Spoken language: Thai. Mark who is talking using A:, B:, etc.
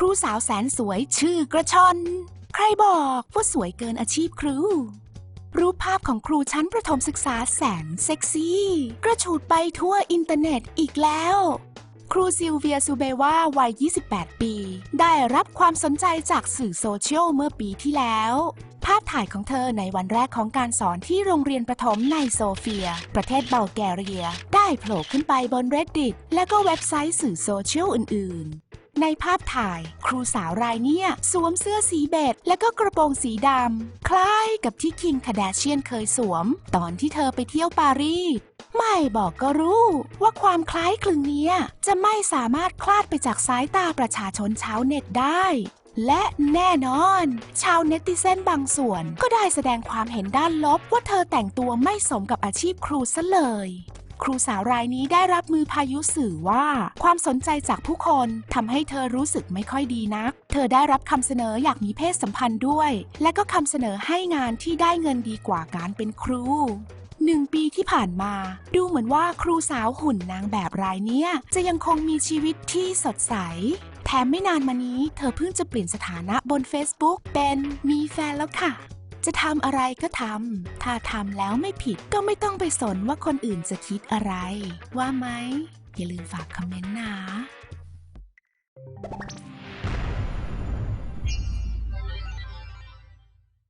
A: ครูสาวแสนสวยชื่อกระชอน ใครบอกว่าสวยเกินอาชีพครู รูปภาพของครูชั้นประถมศึกษาแสนเซ็กซี่ กระฉูดไปทั่วอินเทอร์เน็ตอีกแล้ว ครูซิลเวียซูเบวาวัย 28 ปี ได้รับความสนใจจากสื่อโซเชียลเมื่อปีที่แล้ว ภาพถ่ายของเธอในวันแรกของการสอนที่โรงเรียนประถมในโซเฟีย ประเทศเบลแกเรีย ได้โผล่ขึ้นไปบน reddit และก็เว็บไซต์สื่อโซเชียลอื่นๆ ในภาพถ่ายครูสาวรายเนี่ยสวมเสื้อสีเบจและก็กระโปรงสีดำ คล้ายกับที่คิงคาแดเชียนเคยสวม ตอนที่เธอไปเที่ยวปารีสไม่บอกก็รู้ว่าความคล้ายคลึงเนี้ยจะไม่สามารถคลาดไปจากสายตาประชาชนชาวเน็ตได้ และแน่นอน ชาวเนติเซนบางส่วนก็ได้แสดงความเห็นด้านลบว่าเธอแต่งตัวไม่สมกับอาชีพครูซะเลย ครูสาวรายนี้ได้รับมือพายุสื่อว่า ความสนใจจากผู้คนทำให้เธอรู้สึกไม่ค่อยดีนัก เธอได้รับคำเสนออยากมีเพศสัมพันธ์ด้วย และก็คำเสนอให้งานที่ได้เงินดีกว่าการเป็นครูหนึ่งปีที่ผ่านมา ดูเหมือนว่าครูสาวหุ่นนางแบบรายเนี้ย จะยังคงมีชีวิตที่สดใส แถมไม่นานมานี้ เธอเพิ่งจะเปลี่ยนสถานะบน Facebook เป็นมีแฟนแล้วค่ะ จะทำอะไรก็ทำ ถ้าทำแล้วไม่ผิดก็ไม่ต้องไปสนว่าคนอื่นจะคิดอะไร ว่าไหม อย่าลืมฝากคอมเมนต์นะ